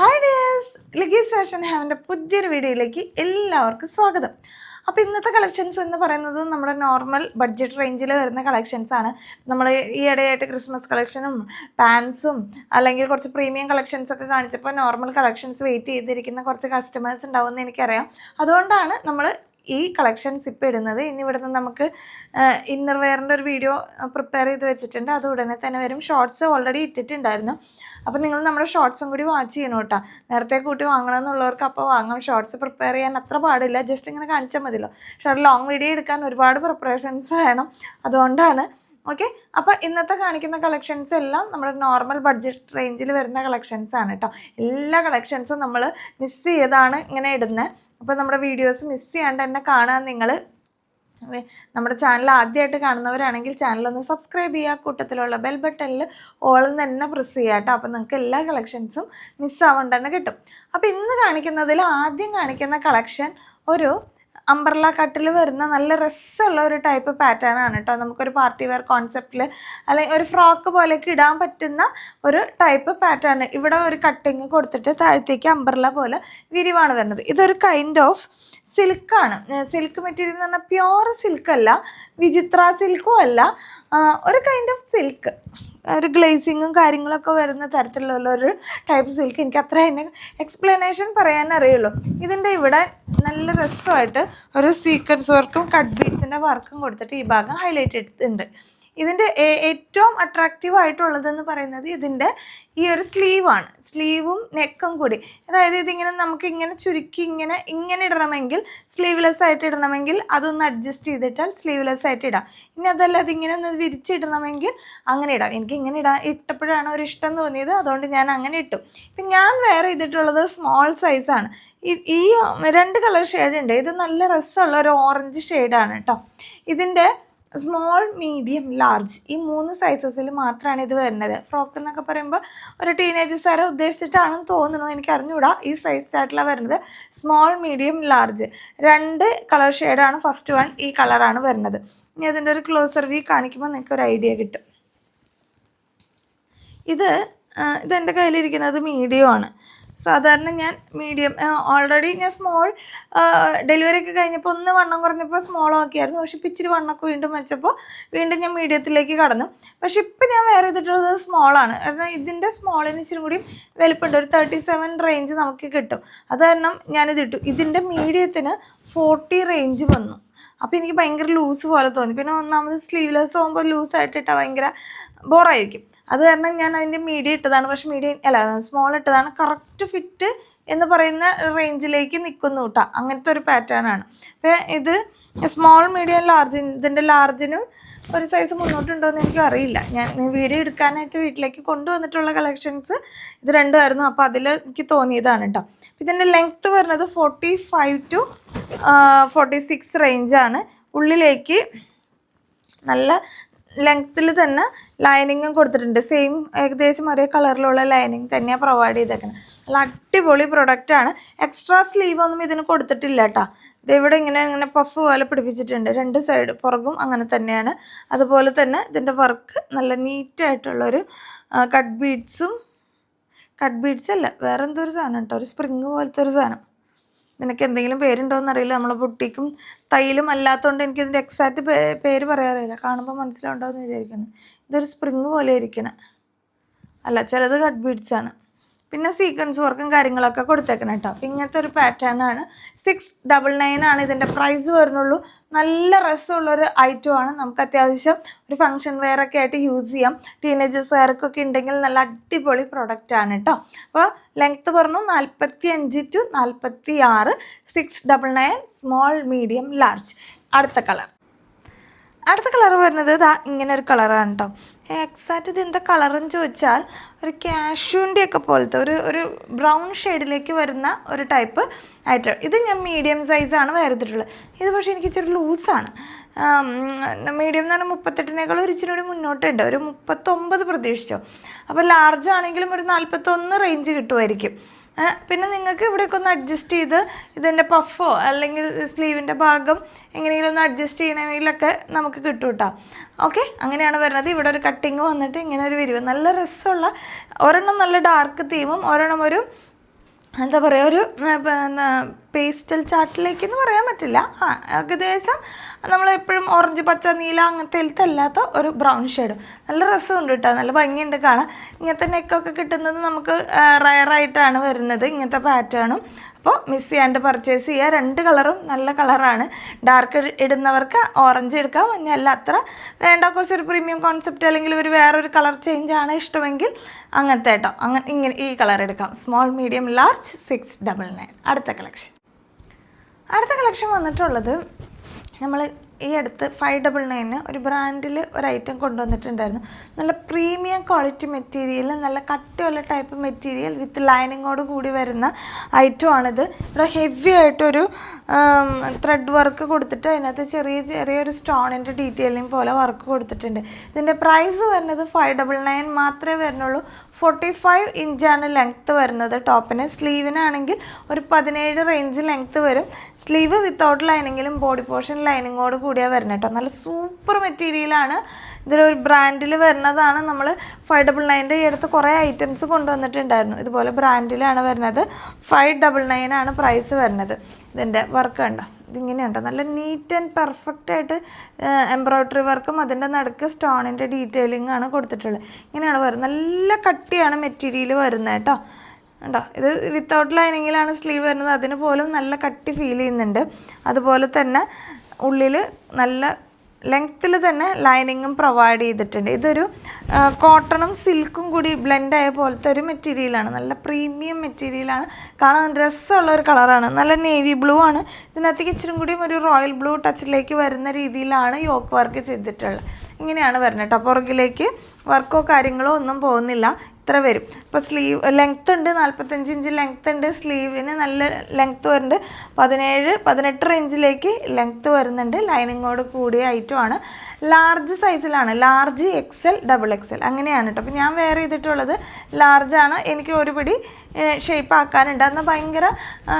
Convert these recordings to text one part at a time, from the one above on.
Hi days ലഗീസ് fashion ഹാവിന്റെ പുതിയൊരു വീഡിയോയിലേക്ക് എല്ലാവർക്കും സ്വാഗതം. അപ്പോൾ ഇന്നത്തെ കളക്ഷൻസ് എന്ന് പറയുന്നത് നമ്മുടെ നോർമൽ ബഡ്ജറ്റ് റേഞ്ചിൽ വരുന്ന കളക്ഷൻസ് ആണ്. നമ്മൾ ഈ ഇടയായിട്ട് ക്രിസ്മസ് കളക്ഷനും പാൻസും അല്ലെങ്കിൽ കുറച്ച് പ്രീമിയം കളക്ഷൻസ് ഒക്കെ കാണിച്ചപ്പോൾ നോർമൽ കളക്ഷൻസ് വെയിറ്റ് ചെയ്തിരിക്കുന്ന കുറച്ച് കസ്റ്റമേഴ്സ് ഉണ്ടാവുമെന്ന് എനിക്കറിയാം. അതുകൊണ്ടാണ് നമ്മൾ ഈ കളക്ഷൻസ് ഇപ്പോൾ ഇടുന്നത്. ഇനി ഇവിടുന്ന് നമുക്ക് ഇന്നർ വെയറിന്റെ ഒരു വീഡിയോ പ്രിപ്പയർ ചെയ്ത് വെച്ചിട്ടുണ്ട്. അത് ഉടനെ തന്നെ വരും. ഷോർട്സ് ഓൾറെഡി ഇട്ടിട്ടുണ്ടായിരുന്നു. അപ്പോൾ നിങ്ങൾ നമ്മുടെ ഷോർട്സും കൂടി വാച്ച് ചെയ്യണം കേട്ടോ. നേരത്തെ കൂട്ടി വാങ്ങണം എന്നുള്ളവർക്ക് അപ്പോൾ വാങ്ങാം. ഷോർട്സ് പ്രിപ്പയർ ചെയ്യാൻ അത്ര പാടില്ല. ജസ്റ്റ് ഇങ്ങനെ കാണിച്ചാൽ മതിയല്ലോ. പക്ഷേ ലോങ് വീഡിയോ എടുക്കാൻ ഒരുപാട് പ്രിപ്പറേഷൻസ് വേണം. അതുകൊണ്ടാണ് ഓക്കെ അപ്പോൾ ഇന്നത്തെ കാണിക്കുന്ന കളക്ഷൻസ് എല്ലാം നമ്മുടെ നോർമൽ ബഡ്ജറ്റ് റേഞ്ചിൽ വരുന്ന കളക്ഷൻസ് ആണ് കേട്ടോ എല്ലാ കളക്ഷൻസും നമ്മൾ മിസ് ചെയ്താണ് ഇങ്ങനെ ഇടുന്നത് അപ്പോൾ നമ്മുടെ വീഡിയോസ് മിസ് ചെയ്യാണ്ട് തന്നെ കാണാൻ നിങ്ങൾ നമ്മുടെ ചാനൽ ആദ്യമായിട്ട് കാണുന്നവരാണെങ്കിൽ ചാനൽ ഒന്ന് സബ്സ്ക്രൈബ് ചെയ്യുക. കൂട്ടത്തിലുള്ള ബെൽ ബട്ടണിൽ ഓൾ തന്നെ പ്രസ് ചെയ്യുക കേട്ടോ അപ്പോൾ നിങ്ങൾക്ക് എല്ലാ കളക്ഷൻസും മിസ്സാവണ്ടെന്ന് കിട്ടും. അപ്പോൾ ഇന്ന് കാണിക്കുന്നതിൽ ആദ്യം കാണിക്കുന്ന കളക്ഷൻ ഒരു അംബ്രല കട്ടിൽ വരുന്ന നല്ല രസമുള്ള ഒരു ടൈപ്പ് പാറ്റേൺ ആണ് കേട്ടോ നമുക്കൊരു പാർട്ടി വെയർ കോൺസെപ്റ്റിൽ അല്ലെങ്കിൽ ഒരു ഫ്രോക്ക് പോലെയൊക്കെ ഇടാൻ പറ്റുന്ന ഒരു ടൈപ്പ് പാറ്റേൺ ഇവിടെ ഒരു കട്ടിങ് കൊടുത്തിട്ട് താഴത്തേക്ക് അംബർല പോലെ വിരിവാണ് വരുന്നത്. ഇതൊരു കൈൻഡ് ഓഫ് സിൽക്കാണ് സിൽക്ക് മെറ്റീരിയൽ എന്ന് പറഞ്ഞാൽ പ്യുവർ സിൽക്കല്ല വിചിത്ര സിൽക്കും അല്ല ഒരു കൈൻഡ് ഓഫ് സിൽക്ക് ഒരു ഗ്ലേസിങ്ങും കാര്യങ്ങളൊക്കെ വരുന്ന തരത്തിലുള്ള ഒരു ടൈപ്പ് സിൽക്ക് എനിക്ക് അത്ര തന്നെ എക്സ്പ്ലനേഷൻ പറയാൻ അറിയുള്ളൂ. ഇതിന്റെ ഇവിടെ നല്ല രസമായിട്ട് ഒരു സീക്വൻസ് വർക്കും കട്ട് ബീഡ്സിന്റെ വർക്കും കൊടുത്തിട്ട് ഈ ഭാഗം ഹൈലൈറ്റ് എടുത്തിട്ടുണ്ട് ഇതിന്റെ ഏറ്റവും അട്രാക്റ്റീവ് ആയിട്ടുള്ളതെന്ന് പറയുന്നത് ഇതിന്റെ ഈ ഒരു സ്ലീവാണ് സ്ലീവും നെക്കും കൂടി. അതായത് ഇതിങ്ങനെ നമുക്ക് ഇങ്ങനെ ചുരുക്കി ഇങ്ങനെ ഇങ്ങനെ ഇടണമെങ്കിൽ സ്ലീവ്ലെസ് ആയിട്ട് ഇടണമെങ്കിൽ അതൊന്ന് അഡ്ജസ്റ്റ് ചെയ്തിട്ടാൽ സ്ലീവ്ലെസ് ആയിട്ട് ഇടാം. ഇനി അതല്ല അതിങ്ങനെ ഒന്ന് വിരിച്ചിടണമെങ്കിൽ അങ്ങനെ ഇടാം. എനിക്ക് ഇങ്ങനെ ഇടാൻ ഇട്ടപ്പോഴാണ് ഒരു ഇഷ്ടം തോന്നിയത്. അതുകൊണ്ട് ഞാൻ അങ്ങനെ ഇട്ടു. ഇപ്പം ഞാൻ വേറെ ചെയ്തിട്ടുള്ളത് സ്മോൾ സൈസാണ് ഈ രണ്ട് കളർ ഷെയ്ഡ് ഉണ്ട്. ഇത് നല്ല രസമുള്ള ഒരു ഓറഞ്ച് ഷെയ്ഡാണ് കേട്ടോ. ഇതിന്റെ സ്മോൾ മീഡിയം ലാർജ് ഈ മൂന്ന് സൈസസിൽ മാത്രമാണ് ഇത് വരുന്നത്. ഫ്രോക്ക് എന്നൊക്കെ പറയുമ്പോൾ ഒരു ടീനേജേഴ്സ് വരെ ഉദ്ദേശിച്ചിട്ടാണെന്ന് തോന്നുന്നു. എനിക്ക് അറിഞ്ഞുകൂടാ ഈ സൈസ് ആയിട്ടുള്ള വരുന്നത്. സ്മോൾ മീഡിയം ലാർജ് രണ്ട് കളർ ഷെയ്ഡാണ് ഫസ്റ്റ് വൺ ഈ കളറാണ് വരുന്നത്. ഇനി അതിന്റെ ഒരു ക്ലോസർ വ്യൂ കാണിക്കുമ്പോൾ നിങ്ങൾക്ക് ഒരു ഐഡിയ കിട്ടും. ഇത് ഇതെന്റെ കയ്യിലിരിക്കുന്നത് മീഡിയം ആണ്. സാധാരണ ഞാൻ മീഡിയം ഓൾറെഡി ഞാൻ സ്മോൾ ഡെലിവറി ഒക്കെ കഴിഞ്ഞപ്പോൾ ഒന്ന് വണ്ണം കുറഞ്ഞപ്പോൾ സ്മോൾ ആക്കിയായിരുന്നു. പക്ഷെ ഇപ്പം ഇച്ചിരി വണ്ണമൊക്കെ വീണ്ടും വെച്ചപ്പോൾ വീണ്ടും ഞാൻ മീഡിയത്തിലേക്ക് കടന്നു. പക്ഷെ ഇപ്പം ഞാൻ വേറെ ചെയ്തിട്ടുള്ളത് സ്മോളാണ് കാരണം ഇതിന്റെ സ്മോളിന് ഇച്ചിരി കൂടി വലുപ്പമുണ്ട് ഒരു തേർട്ടി സെവൻ റേഞ്ച് നമുക്ക് കിട്ടും. അത് കാരണം ഞാനിത് ഇട്ടു. ഇതിന്റെ മീഡിയത്തിന് ഫോർട്ടി റേഞ്ച് വന്നു. അപ്പോൾ എനിക്ക് ഭയങ്കര ലൂസ് പോലെ തോന്നി. പിന്നെ ഒന്നാമത് സ്ലീവ്ലെസ് ആകുമ്പോൾ ലൂസായിട്ട് ഇട്ടാൽ ഭയങ്കര ബോറായിരിക്കും അത് കാരണം ഞാൻ അതിന്റെ മീഡിയം ഇട്ടതാണ്. പക്ഷെ മീഡിയം അല്ല സ്മോൾ ഇട്ടതാണ്. കറക്റ്റ് ഫിറ്റ് എന്ന് പറയുന്ന റേഞ്ചിലേക്ക് നിൽക്കുന്നു കേട്ടോ അങ്ങനത്തെ ഒരു പാറ്റേൺ ആണ്. അപ്പോൾ ഇത് സ്മോൾ മീഡിയം ലാർജ് ഇതിന്റെ ലാർജിനും ഒരു സൈസ് മുന്നോട്ടുണ്ടോ എന്ന് എനിക്ക് അറിയില്ല. ഞാൻ വീഡിയോ എടുക്കാനായിട്ട് വീട്ടിലേക്ക് കൊണ്ടുവന്നിട്ടുള്ള കളക്ഷൻസ് ഇത് രണ്ടുമായിരുന്നു. അപ്പോൾ അതിൽ എനിക്ക് തോന്നിയതാണ് കേട്ടോ ഇതിന്റെ ലെങ്ത്ത് വരുന്നത് forty five to forty six റേഞ്ചാണ് ഉള്ളിലേക്ക് നല്ല ലെങ്ത്തിൽ തന്നെ ലൈനിങ്ങും കൊടുത്തിട്ടുണ്ട്. സെയിം ഏകദേശം ഒരേ കളറിലുള്ള ലൈനിങ് തന്നെയാണ് പ്രൊവൈഡ് ചെയ്തേക്കുന്നത് നല്ല അടിപൊളി പ്രൊഡക്റ്റാണ് എക്സ്ട്രാ സ്ലീവ് ഒന്നും ഇതിന് കൊടുത്തിട്ടില്ല കേട്ടോ ഇതിവിടെ ഇങ്ങനെ ഇങ്ങനെ പഫ് പോലെ പിടിപ്പിച്ചിട്ടുണ്ട്. രണ്ട് സൈഡ് പുറകും അങ്ങനെ തന്നെയാണ്. അതുപോലെ തന്നെ ഇതിന്റെ വർക്ക് നല്ല നീറ്റായിട്ടുള്ളൊരു കട്ട് ബീഡ്സും കട്ട് ബീഡ്സ് അല്ല വേറെ എന്തോ ഒരു സാധനം കേട്ടോ ഒരു സ്പ്രിങ് പോലത്തെ ഒരു സാധനം. നിനക്ക് എന്തെങ്കിലും പേരുണ്ടോ അറിയില്ല നമ്മളെ ബുട്ടിക്കും തൈലും അല്ലാത്തതുകൊണ്ട് എനിക്ക് ഇതിന്റെ എക്സാക്റ്റ് പേര് പറയാറില്ല കാണുമ്പോൾ മനസ്സിലുണ്ടോ എന്ന് വിചാരിക്കുന്നു. ഇതൊരു സ്പ്രിങ് പോലെ ഇരിക്കണം. അല്ല ചിലത് കട്ട് ബീഡ്സ് ആണ്. പിന്നെ സീക്വൻസ് വർക്കും കാര്യങ്ങളൊക്കെ കൊടുത്തേക്കണം കേട്ടോ അപ്പം ഇങ്ങനത്തെ ഒരു പാറ്റേൺ ആണ്. സിക്സ് ഡബിൾ നയൻ ആണ് ഇതിന്റെ പ്രൈസ് വരുന്നുള്ളൂ. നല്ല രസമുള്ളൊരു ഐറ്റം ആണ്. നമുക്ക് അത്യാവശ്യം ഒരു ഫങ്ഷൻ വെയർ ഒക്കെ ആയിട്ട് യൂസ് ചെയ്യാം. ടീനേജേഴ്സുകാർക്കൊക്കെ ഉണ്ടെങ്കിൽ നല്ല അടിപൊളി പ്രൊഡക്റ്റ് ആണ് കേട്ടോ അപ്പോൾ ലെങ്ത്ത് പറഞ്ഞു നാൽപ്പത്തി അഞ്ച് ടു നാൽപ്പത്തി ആറ് six double nine small medium large അടുത്ത കളർ അടുത്ത കളർ വരുന്നത് ഇതാ ഇങ്ങനെ ഒരു കളറാണ് കേട്ടോ എക്സാക്റ്റ് ഇത് എന്താ കളറെന്ന് ചോദിച്ചാൽ ഒരു കാഷ്യൂന്റെ ഒക്കെ പോലത്തെ ഒരു ഒരു ബ്രൗൺ ഷെയ്ഡിലേക്ക് വരുന്ന ഒരു ടൈപ്പ് ആയിട്ട്. ഇത് ഞാൻ മീഡിയം സൈസാണ് വരുത്തിട്ടുള്ളത് ഇത് പക്ഷേ എനിക്ക് ഇച്ചിരി ലൂസാണ് മീഡിയം എന്ന് പറഞ്ഞാൽ മുപ്പത്തെട്ടിനേക്കാൾ ഒരു ഇച്ചിരി കൂടി മുന്നോട്ടുണ്ട്. ഒരു മുപ്പത്തൊമ്പത് പ്രതീക്ഷിച്ചോ. അപ്പോൾ ലാർജ് ആണെങ്കിലും ഒരു നാൽപ്പത്തൊന്ന് റേഞ്ച് കിട്ടുമായിരിക്കും. പിന്നെ നിങ്ങൾക്ക് ഇവിടെയൊക്കെ ഒന്ന് അഡ്ജസ്റ്റ് ചെയ്ത് ഇതിന്റെ പഫോ അല്ലെങ്കിൽ സ്ലീവിന്റെ ഭാഗം എങ്ങനെയെങ്കിലും ഒന്ന് അഡ്ജസ്റ്റ് ചെയ്യണമെങ്കിലൊക്കെ നമുക്ക് കിട്ടും കേട്ടോ ഓക്കെ അങ്ങനെയാണ് വരുന്നത്. ഇവിടെ ഒരു കട്ടിങ് വന്നിട്ട് ഇങ്ങനെ ഒരു വിരിവ്. നല്ല രസമുള്ള ഒരെണ്ണം നല്ല ഡാർക്ക് തീമും ഒരെണ്ണം ഒരു എന്താ പറയുക ഒരു പേസ്റ്റൽ ചാർട്ടിലേക്ക് എന്ന് പറയാൻ പറ്റില്ല. ആ ഏകദേശം നമ്മൾ എപ്പോഴും ഓറഞ്ച് പച്ച നീല അങ്ങനത്തെ അല്ലാത്ത ഒരു ബ്രൗൺ ഷെയ്ഡ്. നല്ല രസമുണ്ട് കേട്ടോ നല്ല ഭംഗിയുണ്ട് കാണാൻ. ഇങ്ങനത്തെ നെക്കൊക്കെ കിട്ടുന്നത് നമുക്ക് റയറായിട്ടാണ് വരുന്നത് ഇങ്ങനത്തെ പാറ്റേണും. അപ്പോൾ മിസ് ചെയ്യാണ്ട് പർച്ചേസ് ചെയ്യുക. രണ്ട് കളറും നല്ല കളറാണ് ഡാർക്ക് ഇടുന്നവർക്ക് ഓറഞ്ച് എടുക്കാം. മഞ്ഞല്ല അത്ര വേണ്ട. കുറച്ചൊരു പ്രീമിയം കോൺസെപ്റ്റ് അല്ലെങ്കിൽ ഒരു വേറൊരു കളർ ചേഞ്ച് ആണ് ഇഷ്ടമെങ്കിൽ അങ്ങനത്തെ കേട്ടോ അങ്ങനെ ഇങ്ങനെ ഈ കളർ എടുക്കാം. Small medium large six double nine അടുത്ത കളക്ഷൻ അടുത്ത കളക്ഷൻ വന്നിട്ടുള്ളത് നമ്മൾ ഈ അടുത്ത് ഫൈവ് ഡബിൾ നയന് ഒരു ബ്രാൻഡിൽ ഒരു ഐറ്റം കൊണ്ടുവന്നിട്ടുണ്ടായിരുന്നു. നല്ല പ്രീമിയം ക്വാളിറ്റി മെറ്റീരിയൽ നല്ല കട്ടിയുള്ള ടൈപ്പ് മെറ്റീരിയൽ വിത്ത് ലൈനിങ്ങോട് കൂടി വരുന്ന ഐറ്റമാണിത് ഇവിടെ ഹെവി ആയിട്ടൊരു ത്രെഡ് വർക്ക് കൊടുത്തിട്ട് അതിനകത്ത് ചെറിയ ചെറിയൊരു സ്റ്റോണിന്റെ ഡീറ്റെയിലിംഗ് പോലെ വർക്ക് കൊടുത്തിട്ടുണ്ട്. ഇതിന്റെ പ്രൈസ് വരുന്നത് ഫൈവ് ഡബിൾ നയൻ മാത്രമേ വരുന്നുള്ളൂ. ഫോർട്ടി ഫൈവ് ഇഞ്ചാണ് ലെങ്ത്ത് വരുന്നത് ടോപ്പിന് സ്ലീവിനാണെങ്കിൽ ഒരു പതിനേഴ് റേഞ്ച് ലെങ്ത്ത് വരും. സ്ലീവ് വിത്തൗട്ട് ലൈനിങ്ങിലും ബോഡി പോർഷൻ ലൈനിങ്ങോട് കൂടിയാണ് വരുന്നത് കേട്ടോ നല്ല സൂപ്പർ മെറ്റീരിയലാണ് ഇതിലൊരു ബ്രാൻഡിൽ വരുന്നതാണ് നമ്മൾ ഫൈവ് ഡബിൾ നയന്റെ ഈ അടുത്ത് കുറേ ഐറ്റംസ് കൊണ്ടുവന്നിട്ടുണ്ടായിരുന്നു. ഇതുപോലെ ബ്രാൻഡിലാണ് വരുന്നത്. ഫൈവ് ഡബിൾ നയൻ ആണ് പ്രൈസ് വരുന്നത്. ഇതിന്റെ വർക്ക് കണ്ടോ? ഇതിങ്ങനെയുണ്ടോ. നല്ല നീറ്റ് ആൻഡ് പെർഫെക്റ്റ് ആയിട്ട് എംബ്രോയ്ഡറി വർക്കും അതിന്റെ നടുക്ക് സ്റ്റോണിന്റെ ഡീറ്റെയിലിംഗ് ആണ് കൊടുത്തിട്ടുള്ളത്. ഇങ്ങനെയാണ് വരുന്നത്. നല്ല കട്ടിയാണ് മെറ്റീരിയൽ വരുന്നത് കേട്ടോ. ഉണ്ടോ ഇത് വിത്തൗട്ട് ലൈനിങ്ങിലാണ് സ്ലീവ് വരുന്നത്. അതിന് പോലും നല്ല കട്ടി ഫീൽ ചെയ്യുന്നുണ്ട്. അതുപോലെ തന്നെ ഉള്ളിൽ നല്ല ലെങ്ത്തിൽ തന്നെ ലൈനിങ്ങും പ്രൊവൈഡ് ചെയ്തിട്ടുണ്ട്. ഇതൊരു കോട്ടണും സിൽക്കും കൂടി ബ്ലെൻഡ് ആയ പോലത്തെ ഒരു മെറ്റീരിയലാണ് നല്ല പ്രീമിയം മെറ്റീരിയലാണ് കാണാൻ രസമുള്ള ഒരു കളറാണ് നല്ല നേവി ബ്ലൂ ആണ്. ഇതിനകത്തേക്ക് ഇച്ചിരി കൂടിയും ഒരു റോയൽ ബ്ലൂ ടച്ചിലേക്ക് വരുന്ന രീതിയിലാണ് യോക്ക് വർക്ക് ചെയ്തിട്ടുള്ളത്. ഇങ്ങനെയാണ് വരുന്നത്. കേട്ടോ വർക്കോ കാര്യങ്ങളോ ഒന്നും പോകുന്നില്ല. ഇത്ര വരും. ഇപ്പോൾ സ്ലീവ് ലെങ്ത്ത് ഉണ്ട് നാൽപ്പത്തഞ്ച് ഇഞ്ച് ലെങ്ത്ത് ഉണ്ട് സ്ലീവിന് നല്ല ലെങ്ത്ത് വരുന്നുണ്ട്. പതിനേഴ് പതിനെട്ട് ഇഞ്ചിലേക്ക് ലെങ്ത്ത് വരുന്നുണ്ട്. ലൈനിങ്ങോട് കൂടിയ ഐറ്റമാണ് ലാർജ് സൈസിലാണ് ലാർജ് എക്സൽ ഡബിൾ എക്സൽ അങ്ങനെയാണ് കേട്ടോ അപ്പോൾ ഞാൻ വെയർ ചെയ്തിട്ടുള്ളത് ലാർജാണ് എനിക്ക് ഒരു പിടി ഷേപ്പ് ആക്കാനുണ്ട്. അന്ന് ഭയങ്കര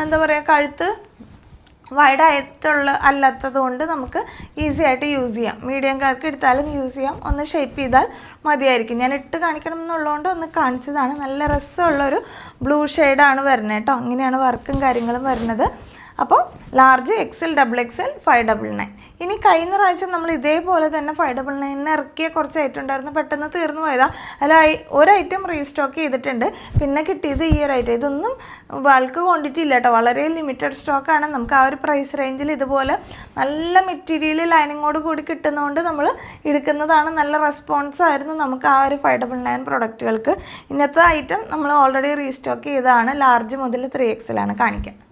എന്താ പറയുക കഴുത്ത് വൈഡായിട്ടുള്ള അല്ലാത്തത് കൊണ്ട് നമുക്ക് ഈസി ആയിട്ട് യൂസ് ചെയ്യാം. മീഡിയം മീഡിയംകാർക്ക് എടുത്താലും യൂസ് ചെയ്യാം. ഒന്ന് ഷേപ്പ് ചെയ്താൽ മതിയായിരിക്കും. ഞാൻ ഇട്ട് കാണിക്കണം എന്നുള്ളതുകൊണ്ട് ഒന്ന് കാണിച്ചതാണ്. നല്ല രസമുള്ളൊരു ബ്ലൂ ഷെയ്ഡാണ് വരുന്നത് കേട്ടോ. അങ്ങനെയാണ് വർക്കും കാര്യങ്ങളും വരുന്നത്. അപ്പോൾ large XL double XL five double nine ഇനി കഴിഞ്ഞ പ്രാവശ്യം നമ്മൾ ഇതേപോലെ തന്നെ ഫൈവ് ഡബിൾ നയനിന് ഇറക്കിയ കുറച്ച് ഐറ്റം ഉണ്ടായിരുന്നു. പെട്ടെന്ന് തീർന്നു പോയതാ. അല്ല ഒരു ഐറ്റം റീസ്റ്റോക്ക് ചെയ്തിട്ടുണ്ട്. പിന്നെ കിട്ടിയത് ഈ ഒരു ഐറ്റം ഇതൊന്നും ബൾക്ക് ക്വാണ്ടിറ്റി ഇല്ല കേട്ടോ. വളരെ ലിമിറ്റഡ് സ്റ്റോക്കാണ് നമുക്ക് ആ ഒരു പ്രൈസ് റേഞ്ചിൽ ഇതുപോലെ നല്ല മെറ്റീരിയൽ ലൈനിങ്ങോട് കൂടി കിട്ടുന്നതുകൊണ്ട് നമ്മൾ എടുക്കുന്നതാണ് നല്ല റെസ്പോൺസ് ആയിരുന്നു നമുക്ക് ആ ഒരു ഫൈവ് ഡബിൾ നയൻ പ്രൊഡക്റ്റുകൾക്ക് ഇന്നത്തെ ഐറ്റം നമ്മൾ ഓൾറെഡി റീസ്റ്റോക്ക് ചെയ്തതാണ്. ലാർജ് മുതൽ ത്രീ എക്സിലാണ് കാണിക്കുക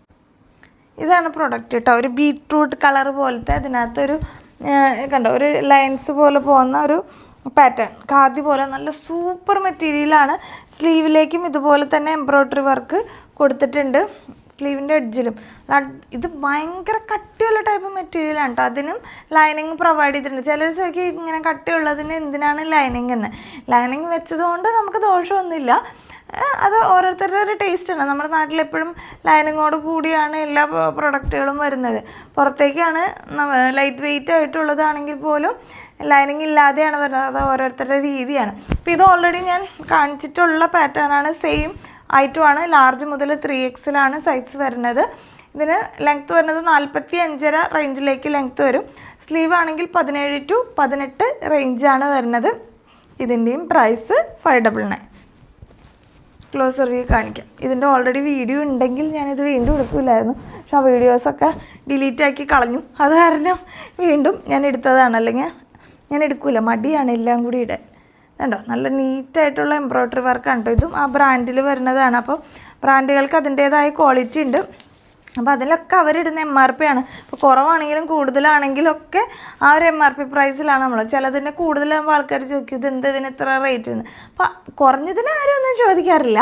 ഇതാണ് പ്രൊഡക്റ്റ് കേട്ടോ ഒരു ബീട്രൂട്ട് കളർ പോലത്തെ അതിനകത്തൊരു കണ്ടോ ഒരു ലൈൻസ് പോലെ പോകുന്ന ഒരു പാറ്റേൺ ഖാദി പോലെ നല്ല സൂപ്പർ മെറ്റീരിയലാണ് സ്ലീവിലേക്കും ഇതുപോലെ തന്നെ എംബ്രോയ്ഡറി വർക്ക് കൊടുത്തിട്ടുണ്ട് സ്ലീവിന്റെ എഡ്ജിലും ഇത് ഭയങ്കര കട്ടിയുള്ള ടൈപ്പ് മെറ്റീരിയലാണ് കേട്ടോ അതിനും ലൈനിങ് പ്രൊവൈഡ് ചെയ്തിട്ടുണ്ട്. ചിലർ ചോദിക്കും ഇങ്ങനെ കട്ടിയുള്ളതിന് എന്തിനാണ് ലൈനിങ് എന്ന്? ലൈനിങ് വെച്ചതുകൊണ്ട് നമുക്ക് ദോഷമൊന്നുമില്ല അത് ഓരോരുത്തരുടെ ഒരു ടേസ്റ്റാണ് നമ്മുടെ നാട്ടിലെപ്പോഴും ലൈനിങ്ങോട് കൂടിയാണ് എല്ലാ പ്രൊഡക്റ്റുകളും വരുന്നത്. പുറത്തേക്കാണ് ലൈറ്റ് വെയിറ്റ് ആയിട്ടുള്ളതാണെങ്കിൽ പോലും ലൈനിങ് ഇല്ലാതെയാണ് വരുന്നത്. അത് ഓരോരുത്തരുടെ രീതിയാണ്. അപ്പോൾ ഇത് ഓൾറെഡി ഞാൻ കാണിച്ചിട്ടുള്ള പാറ്റേൺ ആണ്. സെയിം ആയിട്ടുമാണ് ലാർജ് മുതൽ ത്രീ എക്സിലാണ് സൈസ് വരുന്നത്. ഇതിന് ലെങ്ത്ത് വരുന്നത് നാൽപ്പത്തി അഞ്ചര റേഞ്ചിലേക്ക് ലെങ്ത്ത് വരും. സ്ലീവ് ആണെങ്കിൽ പതിനേഴ് ടു പതിനെട്ട് റേഞ്ചാണ് വരുന്നത്. ഇതിന്റെയും price five double nine close review കാണിക്കാം. ഇതിന്റെ ഓൾറെഡി വീഡിയോ ഉണ്ടെങ്കിൽ ഞാനിത് വീണ്ടും എടുക്കില്ലായിരുന്നു പക്ഷെ ആ വീഡിയോസൊക്കെ ഡിലീറ്റ് ആക്കി കളഞ്ഞു. അത് കാരണം വീണ്ടും ഞാൻ എടുത്തതാണ്. അല്ലെങ്കിൽ ഞാൻ എടുക്കില്ല മടിയാണ് എല്ലാം കൂടി ഇടാൻ കണ്ടോ? നല്ല നീറ്റായിട്ടുള്ള എംബ്രോയ്ഡറി വർക്കാണ് കേട്ടോ ഇതും. ആ ബ്രാൻഡിൽ വരുന്നതാണ്. അപ്പോൾ ബ്രാൻഡുകൾക്ക് അതിന്റേതായ ക്വാളിറ്റി ഉണ്ട്. അപ്പോൾ അതിലൊക്കെ അവരിടുന്ന എം ആർ പി ആണ്. ഇപ്പോൾ കുറവാണെങ്കിലും കൂടുതലാണെങ്കിലും ഒക്കെ ആ ഒരു എം ആർ പി പ്രൈസിലാണ് നമ്മൾ ചിലതിന്റെ കൂടുതലാകുമ്പോൾ ആൾക്കാർ ചോദിക്കും ഇത് എന്ത് ഇതിന് ഇത്ര റേറ്റ് എന്ന് അപ്പോൾ കുറഞ്ഞതിന് ആരും ഒന്നും ചോദിക്കാറില്ല.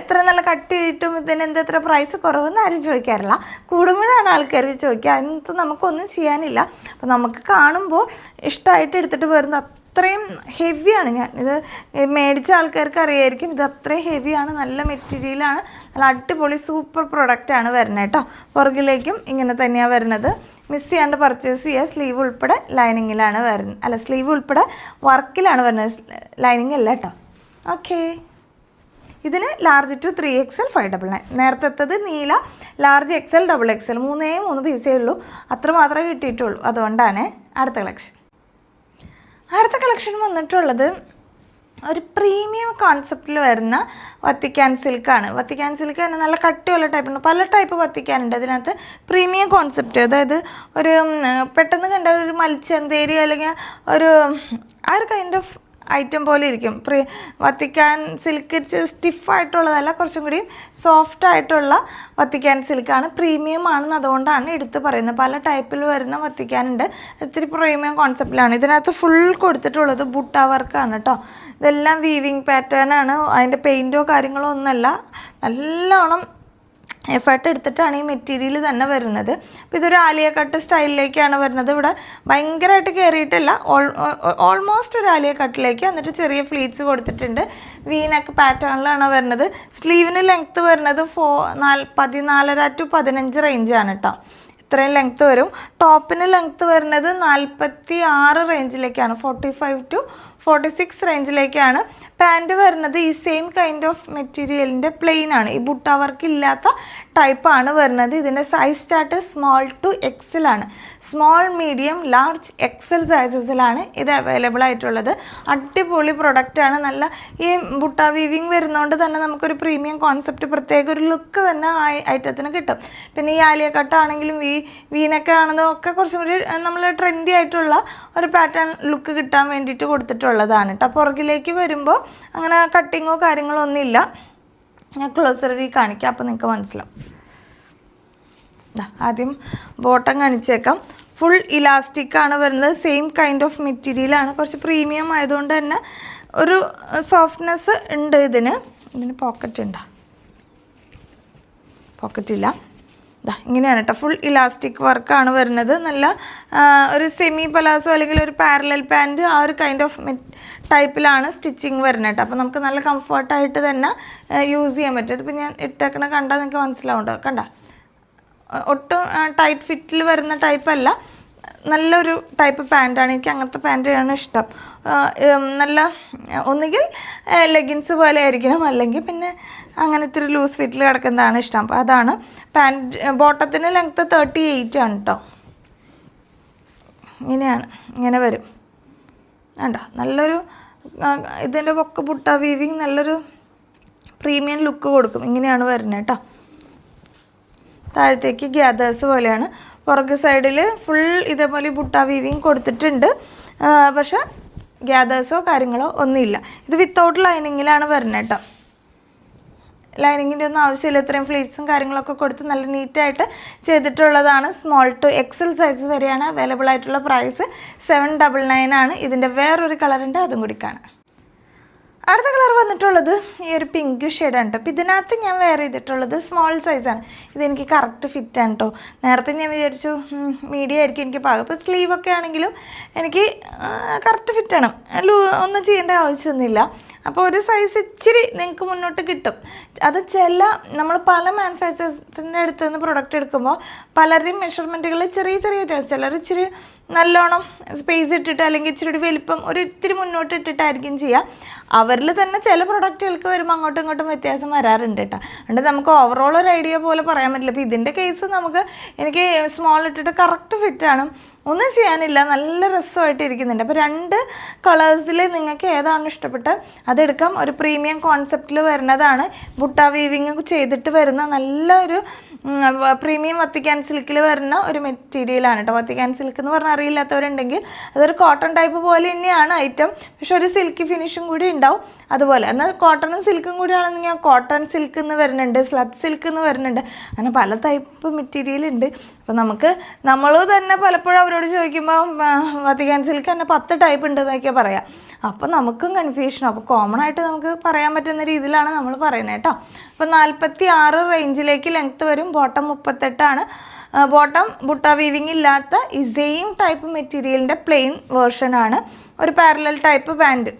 ഇത്ര നല്ല കട്ടിയിട്ടും ഇതിന് എന്ത് ഇത്ര പ്രൈസ് കുറവെന്ന് ആരും ചോദിക്കാറില്ല. കൂടുമ്പോഴാണ് ആൾക്കാർ ചോദിക്കുക അതിനകത്ത് നമുക്കൊന്നും ചെയ്യാനില്ല. അപ്പോൾ നമുക്ക് കാണുമ്പോൾ ഇഷ്ടമായിട്ട് എടുത്തിട്ട് വരുന്ന അത്രയും ഹെവിയാണ് ഞാൻ. ഇത് മേടിച്ച ആൾക്കാർക്ക് അറിയായിരിക്കും ഇത് അത്രയും ഹെവിയാണ് നല്ല മെറ്റീരിയലാണ് നല്ല അടിപൊളി സൂപ്പർ പ്രൊഡക്റ്റാണ് വരുന്നത് കേട്ടോ. പുറകിലേക്കും ഇങ്ങനെ തന്നെയാണ് വരുന്നത്. മിസ് ചെയ്യാണ്ട് പർച്ചേസ് ചെയ്യുക സ്ലീവ് ഉൾപ്പെടെ ലൈനിങ്ങിലാണ് വരുന്നത് അല്ല സ്ലീവ് ഉൾപ്പെടെ വർക്കിലാണ് വരുന്നത്. ലൈനിങ് അല്ല കേട്ടോ. ഓക്കേ ഇതിന് large to three XL five double nine നേരത്തെ നീല ലാർജ് എക്സൽ ഡബിൾ എക്സൽ മൂന്നേ മൂന്ന് പീസേ ഉള്ളൂ. അത്ര മാത്രമേ കിട്ടിയിട്ടുള്ളൂ. അതുകൊണ്ടാണ് അടുത്ത കളക്ഷൻ അടുത്ത കളക്ഷൻ വന്നിട്ടുള്ളത് ഒരു പ്രീമിയം കോൺസെപ്റ്റിൽ വരുന്ന വത്തിക്കാൻ സിൽക്കാണ് വത്തിക്കാൻ സിൽക്ക് തന്നെ നല്ല കട്ടിയുള്ള ടൈപ്പ് ഉണ്ട്. പല ടൈപ്പ് വത്തിക്കാനുണ്ട് അതിനകത്ത് പ്രീമിയം കോൺസെപ്റ്റ് അതായത് ഒരു പെട്ടെന്ന് കണ്ട ഒരു മൽച്ചന്തേരി അല്ലെങ്കിൽ ഒരു ആ ഒരു കൈൻഡ് ഓഫ് ഐറ്റം പോലെ ഇരിക്കും. പ്രി വത്തിക്കാൻ സിൽക്ക് സ്റ്റിഫായിട്ടുള്ളതല്ല കുറച്ചും കൂടി സോഫ്റ്റ് ആയിട്ടുള്ള വത്തിക്കാൻ സിൽക്കാണ് പ്രീമിയം ആണെന്ന് അതുകൊണ്ടാണ് എടുത്ത് പറയുന്നത്. പല ടൈപ്പിൽ വരുന്ന വത്തിക്കാനുണ്ട് ഇത്തിരി പ്രീമിയം കോൺസെപ്റ്റിലാണ് ഇതിനകത്ത് ഫുൾ കൊടുത്തിട്ടുള്ളത് ബുട്ട വർക്കാണ് കേട്ടോ ഇതെല്ലാം വീവിങ് പാറ്റേൺ ആണ്. അതിന്റെ പെയിന്റോ കാര്യങ്ങളോ ഒന്നല്ല നല്ലോണം എഫേർട്ട് എടുത്തിട്ടാണ് ഈ മെറ്റീരിയൽ തന്നെ വരുന്നത്. അപ്പോൾ ഇതൊരു ആലിയ കട്ട് സ്റ്റൈലിലേക്കാണ് വരുന്നത്. ഇവിടെ ഭയങ്കരമായിട്ട് കയറിയിട്ടില്ല ഓൾമോസ്റ്റ് ഒരു ആലിയ കട്ടിലേക്ക് എന്നിട്ട് ചെറിയ ഫ്ലീറ്റ്സ് കൊടുത്തിട്ടുണ്ട്. വീനക്ക് പാറ്റേണിലാണ് വരുന്നത്. സ്ലീവിന് ലെങ്ത്ത് വരുന്നത് ഫോ നാല് പതിനാലര ടു പതിനഞ്ച് റേഞ്ചാണ് കേട്ടോ ഇത്രയും ലെങ്ത്ത് വരും. ടോപ്പിന് ലെങ്ത്ത് വരുന്നത് നാൽപ്പത്തി ആറ് റേഞ്ചിലേക്കാണ് forty five to forty six റേഞ്ചിലേക്കാണ് pant വരുന്നത്. ഈ സെയിം കൈൻഡ് ഓഫ് മെറ്റീരിയലിന്റെ പ്ലെയിൻ ആണ്. ഈ ബുട്ട വർക്ക് ഇല്ലാത്ത ടൈപ്പാണ് വരുന്നത്. ഇതിന്റെ സൈസ് സ്റ്റാർട്ട് സ്മോൾ ടു എക്സലാണ് സ്മോൾ മീഡിയം ലാർജ് എക്സൽ സൈസസിലാണ് ഇത് അവൈലബിൾ ആയിട്ടുള്ളത്. അടിപൊളി പ്രൊഡക്റ്റാണ് നല്ല ഈ ബുട്ട വീവിങ് വരുന്നതുകൊണ്ട് തന്നെ നമുക്കൊരു പ്രീമിയം കോൺസെപ്റ്റ് പ്രത്യേക ഒരു ലുക്ക് തന്നെ ആ ഐറ്റത്തിന് കിട്ടും. പിന്നെ ഈ ആലിയ കട്ടാണെങ്കിലും വി വീനൊക്കെ ആണെന്നും ഒക്കെ കുറച്ചും കൂടി നമ്മൾ ട്രെൻഡി ആയിട്ടുള്ള ഒരു പാറ്റേൺ ലുക്ക് കിട്ടാൻ വേണ്ടിയിട്ട് കൊടുത്തിട്ടുള്ളതാണ് കേട്ടോ പുറകിലേക്ക് വരുമ്പോൾ അങ്ങനെ കട്ടിങ്ങോ കാര്യങ്ങളോ ഒന്നുമില്ല. ഞാൻ ക്ലോസർ വി കാണിക്കാം അപ്പോൾ നിങ്ങൾക്ക് മനസ്സിലാവും. ആദ്യം ബോട്ടം കാണിച്ചേക്കാം. ഫുൾ ഇലാസ്റ്റിക് ആണ് വരുന്നത്. സെയിം കൈൻഡ് ഓഫ് മെറ്റീരിയലാണ് കുറച്ച് പ്രീമിയം ആയതുകൊണ്ട് തന്നെ ഒരു സോഫ്റ്റ്നെസ് ഉണ്ട് ഇതിന്. ഇതിന് പോക്കറ്റ് ഉണ്ടോ? പോക്കറ്റ് ഇല്ല. ദാ ഇങ്ങനെയാണ് കേട്ടോ ഫുൾ ഇലാസ്റ്റിക് വർക്കാണ് വരുന്നത്. നല്ല ഒരു സെമി പലാസോ അല്ലെങ്കിൽ ഒരു പാരലൽ പാന്റ് ആ ഒരു കൈൻഡ് ഓഫ് ടൈപ്പിലാണ് സ്റ്റിച്ചിങ് വരുന്നത് കേട്ടോ അപ്പോൾ നമുക്ക് നല്ല കംഫർട്ടായിട്ട് തന്നെ യൂസ് ചെയ്യാൻ പറ്റും. ഇതിപ്പോൾ ഞാൻ ഇട്ടേക്കണ കണ്ടാൽ നിങ്ങൾക്ക് മനസ്സിലാവുണ്ടോ? കണ്ട? ഒട്ടും ടൈറ്റ് ഫിറ്റിൽ വരുന്ന ടൈപ്പല്ല നല്ലൊരു ടൈപ്പ് പാന്റാണ് എനിക്ക് അങ്ങനത്തെ പാന്റാണ് ഇഷ്ടം. നല്ല ഒന്നുകിൽ ലെഗിൻസ് പോലെ ആയിരിക്കണം. അല്ലെങ്കിൽ പിന്നെ അങ്ങനത്തെ ഒരു ലൂസ് ഫിറ്റിൽ കിടക്കുന്നതാണ് ഇഷ്ടം. അപ്പോൾ അതാണ് പാന്റ് ബോട്ടത്തിന് ലെങ്ത്ത് തേർട്ടി എയ്റ്റ് ആണ് കേട്ടോ ഇങ്ങനെയാണ്. ഇങ്ങനെ വരും. കണ്ടോ? നല്ലൊരു ഇതിന്റെ പൊക്ക പുട്ട വീവിങ് നല്ലൊരു പ്രീമിയം ലുക്ക് കൊടുക്കും. ഇങ്ങനെയാണ് വരുന്നത് കേട്ടോ താഴത്തേക്ക് ഗ്യാദേഴ്സ് പോലെയാണ്. പുറകു സൈഡിൽ ഫുൾ ഇതേപോലെ ബുട്ട വീവിങ് കൊടുത്തിട്ടുണ്ട്. പക്ഷെ ഗ്യാദേഴ്സോ കാര്യങ്ങളോ ഒന്നുമില്ല. ഇത് വിത്തൗട്ട് ലൈനിങ്ങിലാണ് വരുന്നത് കേട്ടോ. ലൈനിങ്ങിന്റെ ഒന്നും ആവശ്യമില്ല. ഇത്രയും ഫ്ലീറ്റ്സും കാര്യങ്ങളൊക്കെ കൊടുത്ത് നല്ല നീറ്റായിട്ട് ചെയ്തിട്ടുള്ളതാണ്. സ്മോൾ ടു എക്സൽ സൈസ് വരെയാണ് അവൈലബിൾ ആയിട്ടുള്ള പ്രൈസ് സെവൻ ഡബിൾ നയൻ ആണ്. ഇതിന്റെ വേറൊരു കളറുണ്ട് അതും കൂടി കാണാം. അടുത്ത കളർ വന്നിട്ടുള്ളത് ഈ ഒരു പിങ്ക് ഷെയ്ഡാണ് കേട്ടോ അപ്പോൾ ഇതിനകത്ത് ഞാൻ വെയർ ചെയ്തിട്ടുള്ളത് സ്മോൾ സൈസാണ് ഇതെനിക്ക് കറക്റ്റ് ആണ് കേട്ടോ നേരത്തെ ഞാൻ വിചാരിച്ചു മീഡിയം ആയിരിക്കും എനിക്ക് പാകം. ഇപ്പോൾ സ്ലീവൊക്കെ ആണെങ്കിലും എനിക്ക് കറക്റ്റ് ഫിറ്റാണ് ലൂ ഒന്നും ചെയ്യേണ്ട ആവശ്യമൊന്നുമില്ല. അപ്പോൾ ഒരു സൈസ് ഇച്ചിരി നിങ്ങൾക്ക് മുന്നോട്ട് കിട്ടും. അത് ചില നമ്മൾ പല മാനുഫാക്ചേഴ്സിന്റെ അടുത്ത് നിന്ന് പ്രൊഡക്റ്റ് എടുക്കുമ്പോൾ പലരുടെയും മെഷർമെന്റുകൾ ചെറിയ ചെറിയ വ്യത്യാസം. ചിലർ ഇച്ചിരി നല്ലോണം സ്പേസ് ഇട്ടിട്ട് അല്ലെങ്കിൽ ഇച്ചിരി വലിപ്പം ഒരു ഇത്തിരി മുന്നോട്ട് ഇട്ടിട്ടായിരിക്കും ചെയ്യുക. അവരിൽ തന്നെ ചില പ്രൊഡക്റ്റുകൾക്ക് വരുമ്പോൾ അങ്ങോട്ടും ഇങ്ങോട്ടും വ്യത്യാസം വരാറുണ്ട് കേട്ടോ. അതുകൊണ്ട് നമുക്ക് ഓവറോൾ ഒരു ഐഡിയ പോലെ പറയാൻ പറ്റില്ല. അപ്പോൾ ഇതിന്റെ കേസ് നമുക്ക് എനിക്ക് സ്മോൾ ഇട്ടിട്ട് കറക്റ്റ് ഫിറ്റാണ് ഒന്നും ചെയ്യാനില്ല. നല്ല രസമായിട്ട് ഇരിക്കുന്നുണ്ട്. അപ്പോൾ രണ്ട് കളേഴ്സിൽ നിങ്ങൾക്ക് ഏതാണ് ഇഷ്ടപ്പെട്ട് അതെടുക്കാം. ഒരു പ്രീമിയം കോൺസെപ്റ്റിൽ വരുന്നതാണ്. ബുട്ട വീവിങ് ചെയ്തിട്ട് വരുന്ന നല്ലൊരു പ്രീമിയം വത്തിക്കാൻ സിൽക്കിൽ വരുന്ന ഒരു മെറ്റീരിയലാണ് കേട്ടോ വത്തിക്കാൻ സിൽക്ക് എന്ന് പറഞ്ഞാൽ അറിയില്ലാത്തവരുണ്ടെങ്കിൽ അതൊരു കോട്ടൺ ടൈപ്പ് പോലെ തന്നെയാണ് ഐറ്റം പക്ഷെ ഒരു സിൽക്ക് ഫിനിഷും കൂടി ഉണ്ടാവും. അതുപോലെ എന്നാൽ കോട്ടണും സിൽക്കും കൂടി ആണെന്നെങ്കിൽ കോട്ടൺ സിൽക്ക് എന്ന് വരുന്നുണ്ട് സ്ലബ് സിൽക്ക് എന്ന് വരുന്നുണ്ട്. അങ്ങനെ പല ടൈപ്പ് മെറ്റീരിയൽ ഉണ്ട്. അപ്പോൾ നമുക്ക് നമ്മൾ തന്നെ പലപ്പോഴും അവരോട് ചോദിക്കുമ്പോൾ വത്തിക്കാൻ സിൽക്ക് തന്നെ പത്ത് ടൈപ്പ് ഉണ്ട് എന്നൊക്കെ പറയാം. അപ്പോൾ നമുക്കും കൺഫ്യൂഷൻ അപ്പോൾ കോമൺ ആയിട്ട് നമുക്ക് പറയാൻ പറ്റുന്ന രീതിയിലാണ് നമ്മൾ പറയുന്നത് കേട്ടോ. അപ്പോൾ നാൽപ്പത്തി ആറ് റേഞ്ചിലേക്ക് ലെങ്ത്ത് വരും. ബോട്ടം മുപ്പത്തെട്ടാണ്. ബോട്ടം ബുട്ട വീവിങ് ഇല്ലാത്ത ഈ സെയിം ടൈപ്പ് മെറ്റീരിയലിന്റെ പ്ലെയിൻ വേർഷനാണ് ഒരു പാരലൽ ടൈപ്പ് പാന്റ്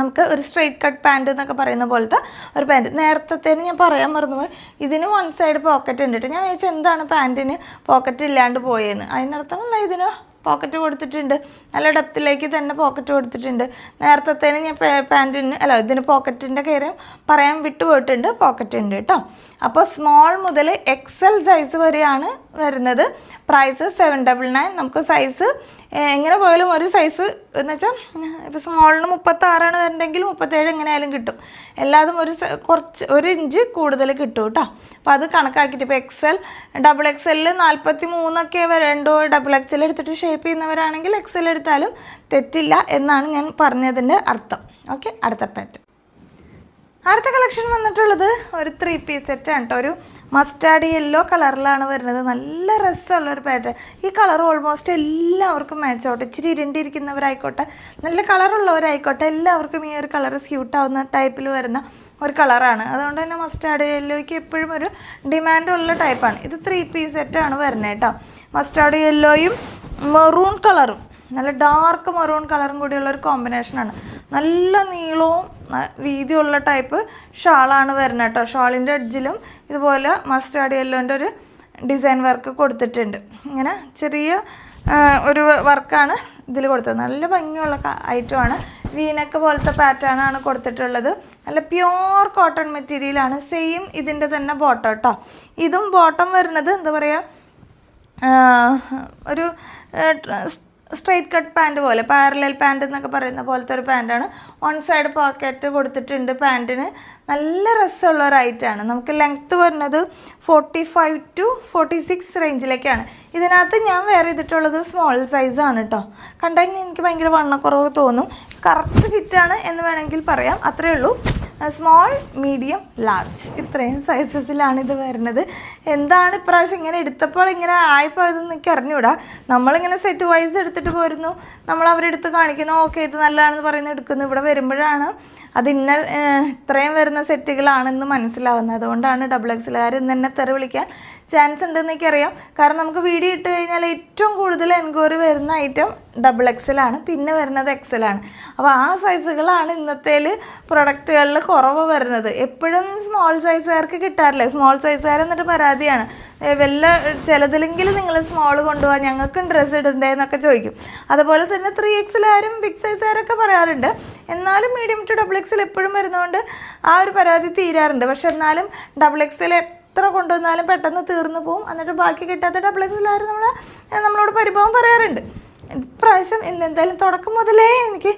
നമുക്ക് ഒരു സ്ട്രെയിറ്റ് കട്ട് പാന്റ് എന്നൊക്കെ പറയുന്ന പോലത്തെ ഒരു പാന്റ് നേരത്തേന് ഞാൻ പറയാൻ മറന്നുപോയി. ഇതിന് വൺ സൈഡ് പോക്കറ്റ് ഉണ്ട് ഞാൻ വിചാരിച്ചു എന്താണ് പാന്റിന് പോക്കറ്റ് ഇല്ലാണ്ട് പോയെന്ന്. അതിനർത്ഥം എന്നാൽ ഇതിന് പോക്കറ്റ് കൊടുത്തിട്ടുണ്ട്. നല്ല ഡെപ്തിലേക്ക് തന്നെ പോക്കറ്റ് കൊടുത്തിട്ടുണ്ട്. നേരത്തേന് ഞാൻ പാന്റിന് അല്ല ഇതിന് പോക്കറ്റിന്റെ കാര്യം പറയാൻ വിട്ടുപോയിട്ടുണ്ട്. പോക്കറ്റ് ഉണ്ട് കേട്ടോ അപ്പോൾ സ്മോൾ മുതൽ എക്സൽ സൈസ് വരെയാണ് വരുന്നത്. പ്രൈസ് സെവൻ ഡബിൾ നയൻ നമുക്ക് സൈസ് എങ്ങനെ പോയാലും ഒരു സൈസ് എന്ന് വെച്ചാൽ ഇപ്പോൾ സ്മോളിന് മുപ്പത്താറാണ് വരണ്ടെങ്കിൽ മുപ്പത്തേഴ് എങ്ങനെയായാലും കിട്ടും. എല്ലാതും ഒരു കുറച്ച് ഒരു ഇഞ്ച് കൂടുതൽ കിട്ടും കേട്ടോ. അപ്പോൾ അത് കണക്കാക്കിയിട്ട് ഇപ്പോൾ എക്സൽ ഡബിൾ എക്സലിൽ നാൽപ്പത്തി മൂന്നൊക്കെ വരണ്ടോ ഡബിൾ എക്സൽ എടുത്തിട്ട് ഷേപ്പ് ചെയ്യുന്നവരാണെങ്കിൽ എക്സൽ എടുത്താലും തെറ്റില്ല എന്നാണ് ഞാൻ പറഞ്ഞതിന്റെ അർത്ഥം. ഓക്കെ അടുത്ത പാറ്റ് അടുത്ത കളക്ഷൻ വന്നിട്ടുള്ളത് ഒരു ത്രീ പീസ് സെറ്റാണ് കേട്ടോ ഒരു മസ്റ്റാർഡ് യെല്ലോ കളറിലാണ് വരുന്നത്. നല്ല രസമുള്ള ഒരു പാറ്റേൺ ഈ കളർ ഓൾമോസ്റ്റ് എല്ലാവർക്കും മാച്ച് ആവട്ടെ. ഇച്ചിരി ഇരുണ്ടിരിക്കുന്നവരായിക്കോട്ടെ. നല്ല കളറുള്ളവരായിക്കോട്ടെ എല്ലാവർക്കും ഈ ഒരു കളർ സ്യൂട്ട് ആവുന്ന ടൈപ്പിൽ വരുന്ന ഒരു കളറാണ് അതുകൊണ്ട് തന്നെ മസ്റ്റാർഡ് യെല്ലോയ്ക്ക് എപ്പോഴും ഒരു ഡിമാൻഡുള്ള ടൈപ്പാണ് ഇത് ത്രീ പീസ് സെറ്റാണ് വരുന്നത് കേട്ടോ മസ്റ്റാർഡ് യെല്ലോയും മെറൂൺ കളറും നല്ല ഡാർക്ക് മെറൂൺ കളറും കൂടിയുള്ള ഒരു കോമ്പിനേഷനാണ് നല്ല നീളവും വീതിയുള്ള ടൈപ്പ് ഷാളാണ് വരുന്നത് കേട്ടോ. ഷാളിന്റെ അഡ്ജിലും ഇതുപോലെ മസ്റ്റാർഡ് യെല്ലോന്റെ ഒരു ഡിസൈൻ വർക്ക് കൊടുത്തിട്ടുണ്ട്. ഇങ്ങനെ ചെറിയ ഒരു വർക്കാണ് ഇതിൽ കൊടുത്തത്. നല്ല ഭംഗിയുള്ള ഐറ്റമാണ് വീനക്ക് പോലത്തെ പാറ്റേണാണ് കൊടുത്തിട്ടുള്ളത്. നല്ല പ്യോർ കോട്ടൺ മെറ്റീരിയലാണ് സെയിം ഇതിന്റെ തന്നെ ബോട്ടം കേട്ടോ ഇതും ബോട്ടം വരുന്നത് എന്താ പറയുക ഒരു സ്ട്രൈറ്റ് കട്ട് പാന്റ് പോലെ പാരലൽ പാന്റ് എന്നൊക്കെ പറയുന്ന പോലത്തെ ഒരു പാന്റാണ്. വൺ സൈഡ് പോക്കറ്റ് കൊടുത്തിട്ടുണ്ട് പാന്റിന്. നല്ല രസമുള്ള ഒരു ഐറ്റാണ് നമുക്ക് ലെങ്ത്ത് വരുന്നത് forty five to forty six റേഞ്ചിലേക്കാണ് ഇതിനകത്ത് ഞാൻ വെയർ ചെയ്തിട്ടുള്ളത് സ്മോൾ സൈസാണ് കേട്ടോ കണ്ടെങ്കിൽ എനിക്ക് ഭയങ്കര വണ്ണക്കുറവ് തോന്നും. കറക്റ്റ് ഫിറ്റാണ് എന്ന് വേണമെങ്കിൽ പറയാം. അത്രയേ ഉള്ളൂ. സ്മോൾ മീഡിയം ലാർജ് ഇത്രയും സൈസസിലാണ് ഇത് വരുന്നത്. എന്താണ് ഇപ്രാവശ്യം ഇങ്ങനെ എടുത്തപ്പോൾ ഇങ്ങനെ ആയിപ്പോയതെന്ന് എനിക്ക് അറിഞ്ഞൂടാ. നമ്മളിങ്ങനെ സെറ്റ് വൈസ് എടുത്തിട്ട് പോരുന്നു. നമ്മൾ അവരെടുത്ത് കാണിക്കുന്നു. ഓക്കെ ഇത് നല്ലതാണെന്ന് പറയുന്നു എടുക്കുന്നു. ഇവിടെ വരുമ്പോഴാണ് അത് ഇന്ന ഇത്രയും വരുന്ന സെറ്റുകളാണെന്ന് മനസ്സിലാവുന്നത്. അതുകൊണ്ടാണ് ഡബിൾ എക്സിലുകാർ ഇന്ന് തന്നെ തെറി വിളിക്കാൻ ചാൻസ് ഉണ്ടെന്ന് എനിക്കറിയാം. കാരണം നമുക്ക് വീഡിയോ ഇട്ട് കഴിഞ്ഞാൽ ഏറ്റവും കൂടുതൽ എൻക്വയറി വരുന്ന ഐറ്റം ഡബിൾ എക്സലാണ് പിന്നെ വരുന്നത് എക്സലാണ് അപ്പോൾ ആ സൈസുകളാണ് ഇന്നത്തേൽ പ്രൊഡക്റ്റുകളിൽ കുറവ് വരുന്നത്. എപ്പോഴും സ്മോൾ സൈസുകാർക്ക് കിട്ടാറില്ല? സ്മോൾ സൈസുകാർ എന്നിട്ട് പരാതിയാണ്. വല്ല ചിലതിലെങ്കിലും നിങ്ങൾ സ്മോൾ കൊണ്ടുപോകാൻ ഞങ്ങൾക്കും ഡ്രസ്സ് ഇടണ്ടേ എന്നൊക്കെ ചോദിക്കും. അതുപോലെ തന്നെ ത്രീ എക്സിലാരും ബിഗ് സൈസുകാരൊക്കെ പറയാറുണ്ട്. എന്നാലും മീഡിയം ടു ഡബിൾ എക്സിൽ എപ്പോഴും വരുന്നതുകൊണ്ട് ആ ഒരു പരാതി തീരാറുണ്ട്. പക്ഷെ എന്നാലും ഡബിൾ എക്സിൽ എത്ര കൊണ്ടുവന്നാലും പെട്ടെന്ന് തീർന്നു പോകും എന്നിട്ട് ബാക്കി കിട്ടാത്ത ഡബിൾ എക്സിലാർ നമ്മൾ നമ്മളോട് പരിഭവം പറയാറുണ്ട്. ഇപ്രാവശ്യം എന്തായാലും തുടക്കം മുതലേ എനിക്ക്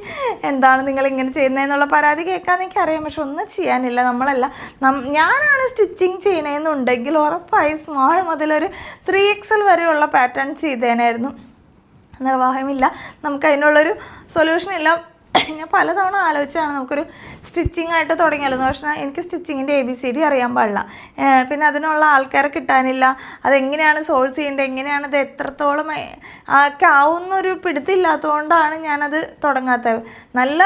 എന്താണ് നിങ്ങൾ ഇങ്ങനെ ചെയ്യുന്നതെന്നുള്ള പരാതി കേൾക്കാമെന്ന് എനിക്ക് അറിയാം പക്ഷെ ഒന്നും ചെയ്യാനില്ല. നമ്മളല്ല. ഞാനാണ് സ്റ്റിച്ചിങ് ചെയ്യണമെന്നുണ്ടെങ്കിൽ ഉറപ്പായി സ്മോൾ മുതലൊരു ത്രീ എക്സൽ വരെയുള്ള പാറ്റേൺ ചെയ്തേനായിരുന്നു. നിർവാഹമില്ല. നമുക്ക് അതിനുള്ളൊരു സൊല്യൂഷൻ ഇല്ല. ഞാൻ പലതവണ ആലോചിച്ചാണ് നമുക്കൊരു സ്റ്റിച്ചിങ് ആയിട്ട് തുടങ്ങിയാലോ എന്ന്. പക്ഷേ എനിക്ക് സ്റ്റിച്ചിങ്ങിന്റെ എ ബി സി ഡി അറിയാൻ പാടില്ല. പിന്നെ അതിനുള്ള ആൾക്കാരെ കിട്ടാനില്ല. അതെങ്ങനെയാണ് സോഴ്സ് ചെയ്യേണ്ടത്? എങ്ങനെയാണ് ഇത് എത്രത്തോളം ആവുന്നൊരു പിടുത്തില്ലാത്തതുകൊണ്ടാണ് ഞാനത് തുടങ്ങാത്തത്. നല്ല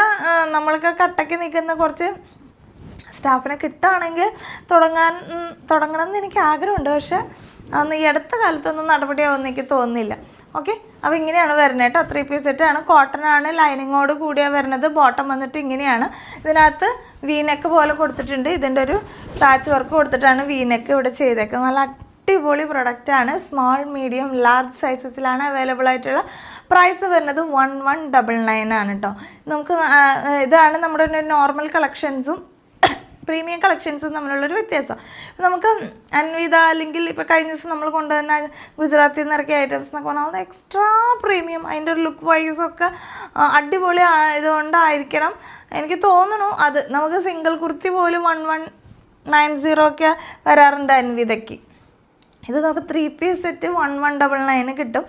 നമ്മൾക്ക് കട്ടയ്ക്ക് നിൽക്കുന്ന കുറച്ച് സ്റ്റാഫിനെ കിട്ടുകയാണെങ്കിൽ തുടങ്ങാൻ തുടങ്ങണം എന്ന് എനിക്ക് ആഗ്രഹമുണ്ട്. പക്ഷേ അന്ന് ഈ അടുത്ത കാലത്തൊന്നും നടപടിയാവുമെന്ന് എനിക്ക് തോന്നുന്നില്ല. ഓക്കെ? അപ്പോൾ ഇങ്ങനെയാണ് വരുന്നത് കേട്ടോ. ത്രീ പീസ് സെറ്റാണ് കോട്ടൺ ആണ്. ലൈനിങ്ങോട് കൂടിയാണ് വരുന്നത്. ബോട്ടം വന്നിട്ട് ഇങ്ങനെയാണ്. ഇതിനകത്ത് വീനെക്ക് പോലെ കൊടുത്തിട്ടുണ്ട്. ഇതിന്റെ ഒരു പാച്ച് വർക്ക് കൊടുത്തിട്ടാണ് വീനെക്ക് ഇവിടെ ചെയ്തേക്കുന്നത്. നല്ല അടിപൊളി പ്രൊഡക്റ്റാണ് സ്മോൾ മീഡിയം ലാർജ് സൈസസിലാണ് അവൈലബിൾ ആയിട്ടുള്ള. പ്രൈസ് വരുന്നത് വൺ വൺ ഡബിൾ നയൻ ആണ് കേട്ടോ. നമുക്ക് ഇതാണ് നമ്മുടെ നോർമൽ കളക്ഷൻസും പ്രീമിയം കളക്ഷൻസും തമ്മിലുള്ളൊരു വ്യത്യാസം. നമുക്ക് അൻവിത അല്ലെങ്കിൽ ഇപ്പോൾ കഴിഞ്ഞ ദിവസം നമ്മൾ കൊണ്ടുവന്ന ഗുജറാത്തിൽ നിന്ന് ഇറക്കിയ ഐറ്റംസ് എന്നൊക്കെ പറഞ്ഞാൽ അത് എക്സ്ട്രാ പ്രീമിയം അതിന്റെ ഒരു ലുക്ക് വൈസൊക്കെ അടിപൊളി ആയതുകൊണ്ടായിരിക്കണം എനിക്ക് തോന്നുന്നു അത്. നമുക്ക് സിംഗിൾ കുർത്തി പോലും വൺ വൺ നയൻ സീറോ ഒക്കെ വരാറുണ്ട് അൻവിതയ്ക്ക്. ഇത് നമുക്ക് three piece set one one double nine കിട്ടും.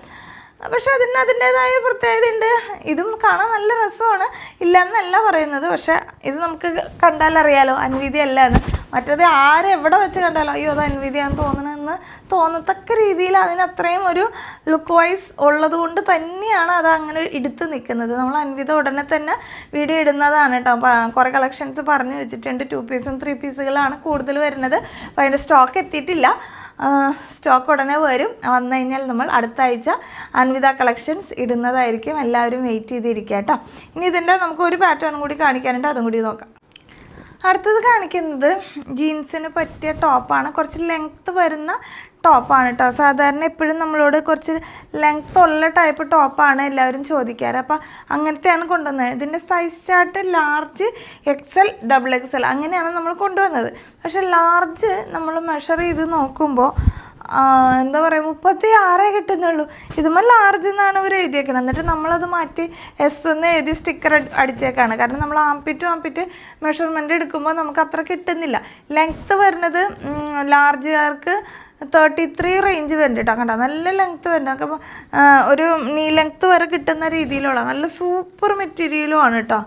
പക്ഷെ അതിന് അതിന്റേതായ പ്രത്യേകത ഉണ്ട് ഇതും കാണാൻ നല്ല രസമാണ്. ഇല്ല എന്നല്ല പറയുന്നത്. പക്ഷേ ഇത് നമുക്ക് കണ്ടാലറിയാലോ. അൻവിധി അല്ല എന്ന്. മറ്റേത് ആരെവിടെ വെച്ച് കണ്ടാലോ അയ്യോ അത് അൻവിധിയാണെന്ന് തോന്നണമെന്ന് തോന്നത്തക്ക രീതിയിൽ അതിന് അത്രയും ഒരു ലുക്ക് വൈസ് ഉള്ളത് കൊണ്ട് തന്നെയാണ് അത് അങ്ങനെ എടുത്ത് നിൽക്കുന്നത്. നമ്മൾ അൻവിധ ഉടനെ തന്നെ വീഡിയോ ഇടുന്നതാണ് കേട്ടോ. കുറേ കളക്ഷൻസ് പറഞ്ഞു വെച്ചിട്ടുണ്ട്. ടു പീസും ത്രീ പീസുകളാണ് കൂടുതൽ വരുന്നത്. അപ്പോൾ അതിന്റെ സ്റ്റോക്ക് എത്തിയിട്ടില്ല. സ്റ്റോക്ക് ഉടനെ വരും. വന്നു കഴിഞ്ഞാൽ നമ്മൾ അടുത്ത ആഴ്ച അൻവിത കളക്ഷൻസ് ഇടുന്നതായിരിക്കും. എല്ലാവരും വെയിറ്റ് ചെയ്തിരിക്കുക കേട്ടോ. ഇനി ഇതിന്റെ നമുക്ക് ഒരു പാറ്റേൺ കൂടി കാണിക്കാനുണ്ട്. അതും കൂടി നോക്കാം. അടുത്തത് കാണിക്കുന്നത് ജീൻസിന് പറ്റിയ ടോപ്പാണ് കുറച്ച് ലെങ്ത്ത് വരുന്ന ടോപ്പാണ് കേട്ടോ സാധാരണ എപ്പോഴും നമ്മളോട് കുറച്ച് ലെങ്ത്ത് ഉള്ള ടൈപ്പ് ടോപ്പാണ് എല്ലാവരും ചോദിക്കാറ്. അപ്പോൾ അങ്ങനത്തെയാണ് കൊണ്ടുവന്നത്. ഇതിന്റെ size chart large XL double XL അങ്ങനെയാണ് നമ്മൾ കൊണ്ടുവന്നത്. പക്ഷേ ലാർജ് നമ്മൾ മെഷർ ചെയ്ത് നോക്കുമ്പോൾ എന്താ പറയുക മുപ്പത്തി ആറേ കിട്ടുന്നുള്ളൂ. ഇതുമല്ല ലാർജ് എന്നാണ് ഇവർ എഴുതിയേക്കണം എന്നിട്ട് നമ്മളത് മാറ്റി എസ് എന്ന് എഴുതി സ്റ്റിക്കർ അടിച്ചേക്കാണ്. കാരണം നമ്മൾ ആംപിറ്റ് ആംപിറ്റ് മെഷർമെന്റ് എടുക്കുമ്പോൾ നമുക്ക് അത്ര കിട്ടുന്നില്ല. ലെങ്ത്ത് വരുന്നത് ലാർജുകാർക്ക് തേർട്ടി ത്രീ റേഞ്ച് വരുന്നുണ്ട് കേട്ടോ. കണ്ടോ? നല്ല ലെങ്ത്ത് വരുന്നത് അപ്പോൾ ഒരു നീ ലെങ്ത്ത് വരെ കിട്ടുന്ന രീതിയിലുള്ള നല്ല സൂപ്പർ മെറ്റീരിയലും ആണ് കേട്ടോ.